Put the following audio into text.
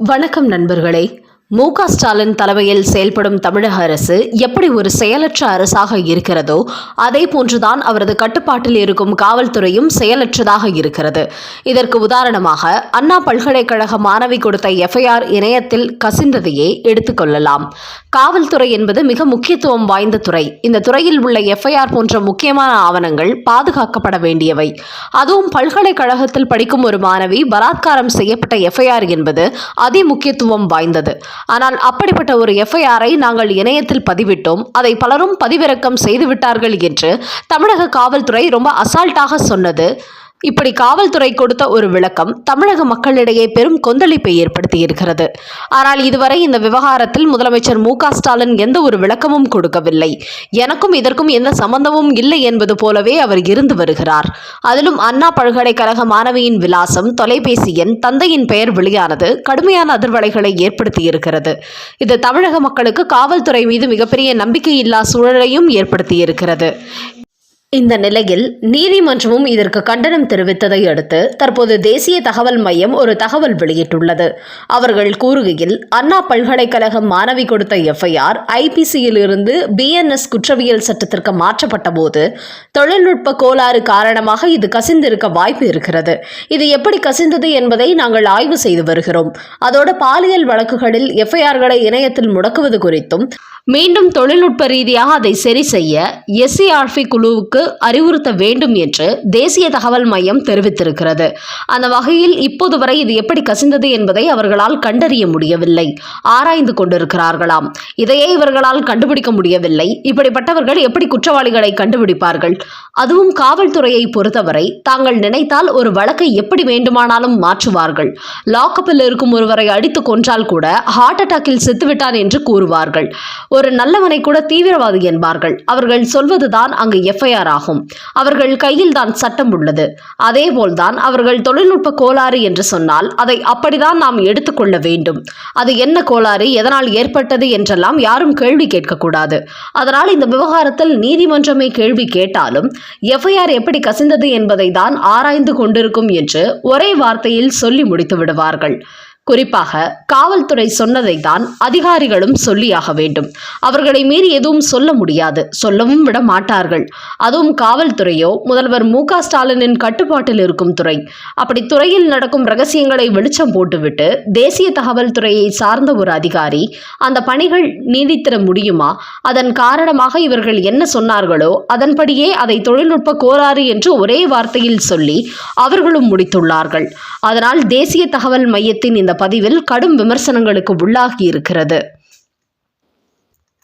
வணக்கம் நண்பர்களே. மு க ஸ்டாலின் தலைமையில் செயல்படும் தமிழக அரசு எப்படி ஒரு செயலற்ற அரசாக இருக்கிறதோ அதே போன்றுதான் அவரது கட்டுப்பாட்டில் இருக்கும் காவல்துறையும் செயலற்றதாக இருக்கிறது. இதற்கு உதாரணமாக அண்ணா பல்கலைக்கழக மாணவி கொடுத்த எஃப்ஐஆர் இணையத்தில் கசிந்ததையே எடுத்துக்கொள்ளலாம் காவல்துறை என்பது மிக முக்கியத்துவம் வாய்ந்த துறை. இந்த துறையில் உள்ள எஃப்ஐஆர் போன்ற முக்கியமான ஆவணங்கள் பாதுகாக்கப்பட வேண்டியவை. அதுவும் பல்கலைக்கழகத்தில் படிக்கும் ஒரு மாணவி பலாத்காரம் செய்யப்பட்ட எஃப்ஐஆர் என்பது அதி முக்கியத்துவம் வாய்ந்தது. ஆனால் அப்படிப்பட்ட ஒரு எஃப்ஐஆரை நாங்கள் இணையத்தில் பதிவிட்டோம். அதை பலரும் பதிவிறக்கம் செய்துவிட்டார்கள் என்று தமிழக காவல்துறை ரொம்ப அசால்ட்டாக சொன்னது. இப்படி காவல்துறை கொடுத்த ஒரு விளக்கம் தமிழக மக்களிடையே பெரும் கொந்தளிப்பை ஏற்படுத்தியிருக்கிறது. ஆனால் இதுவரை இந்த விவகாரத்தில் முதலமைச்சர் மு ஸ்டாலின் எந்த ஒரு விளக்கமும் கொடுக்கவில்லை. எனக்கும் இதற்கும் எந்த சம்பந்தமும் இல்லை என்பது போலவே அவர் இருந்து வருகிறார். அதிலும் அண்ணா பல்கலைக்கழக மாணவியின் விலாசம் தொலைபேசி எண் தந்தையின் பெயர் வெளியானது கடுமையான அதிர்வலைகளை ஏற்படுத்தியிருக்கிறது. இது தமிழக மக்களுக்கு காவல்துறை மீது மிகப்பெரிய நம்பிக்கையில்லா சூழலையும் ஏற்படுத்தியிருக்கிறது. இந்த நிலையில் நீதிமன்றமும் இதற்கு கண்டனம் தெரிவித்ததை அடுத்து தற்போது தேசிய தகவல் மையம் ஒரு தகவல் வெளியிட்டுள்ளது. அவர்கள் கூறுகையில் அண்ணா பல்கலைக்கழக மாணவி கொடுத்த எஃப்ஐஆர் ஐபிசியில் இருந்து பிஎன்எஸ் குற்றவியல் சட்டத்திற்கு மாற்றப்பட்ட போது தொழில்நுட்ப கோளாறு காரணமாக இது கசிந்திருக்க வாய்ப்பு இருக்கிறது. இது எப்படி கசிந்தது என்பதை நாங்கள் ஆய்வு செய்து வருகிறோம். அதோடு பாலியல் வழக்குகளில் எஃப்ஐஆர்களை இணையத்தில் முடக்குவது குறித்தும் மீண்டும் தொழில்நுட்ப ரீதியாக அதை சரி செய்ய எஸ்சிஆர்பி குழுவுக்கு அறிவுறுத்த வேண்டும் என்று தேசிய தகவல் மையம் தெரிவித்திருக்கிறது. அந்த வகையில் இப்போது வரை இது எப்படி கசிந்தது என்பதை அவர்களால் கண்டறிய முடியவில்லை. ஆராய்ந்து கொண்டிருக்கிறார்களாம். இதையே இவர்களால் கண்டுபிடிக்க முடியவில்லை. இப்படிப்பட்டவர்கள் எப்படி குற்றவாளிகளை கண்டுபிடிப்பார்கள்? அதுவும் காவல்துறையை பொறுத்தவரை தாங்கள் நினைத்தால் ஒரு வழக்கை எப்படி வேண்டுமானாலும் மாற்றுவார்கள். லாக்கப்பில் இருக்கும் ஒருவரை அடித்து கொன்றால் கூட ஹார்ட் அட்டாக்கில் செத்துவிட்டான் என்று கூறுவார்கள். ஒரு நல்லவனை கூட தீவிரவாதி என்பார்கள். அவர்கள் சொல்வதுதான் அங்கு எஃப்ஐஆர் ஆகும் அவர்கள் கையில் தான் சட்டம் உள்ளது. அதேபோல்தான் அவர்கள் தொழில்நுட்ப கோளாறு என்று சொன்னால் அதை அப்படிதான் நாம் எடுத்துக்கொள்ள வேண்டும். அது என்ன கோளாறு? எதனால் ஏற்பட்டது என்றெல்லாம் யாரும் கேள்வி கேட்கக்கூடாது. அதனால் இந்த விவகாரத்தில் நீதிமன்றமே கேள்வி கேட்டாலும் எஃப்ஐஆர் எப்படி கசிந்தது என்பதை தான் ஆராய்ந்து கொண்டிருக்கும் என்று ஒரே வார்த்தையில் சொல்லி முடித்து விடுவார்கள். குறிப்பாக காவல்துறை சொன்னதை தான் அதிகாரிகளும் சொல்லியாக வேண்டும். அவர்களை மீறி எதுவும் சொல்ல முடியாது. சொல்லவும் விட மாட்டார்கள். அதுவும் காவல்துறையோ முதல்வர் மு க ஸ்டாலினின் கட்டுப்பாட்டில் இருக்கும் துறை. அப்படி துறையில் நடக்கும் ரகசியங்களை வெளிச்சம் போட்டுவிட்டு தேசிய தகவல் துறையை சார்ந்த ஒரு அதிகாரி அந்த பணிகள் நீடித்திட முடியுமா? அதன் காரணமாக இவர்கள் என்ன சொன்னார்களோ அதன்படியே அதை தொழில்நுட்ப கோளாறு என்று ஒரே வார்த்தையில் சொல்லி அவர்களும் முடித்துள்ளார்கள். அதனால் தேசிய தகவல் மையத்தின் இந்த பதிவில் கடும் விமர்சனங்களுக்கு உள்ளாகி இருக்கிறது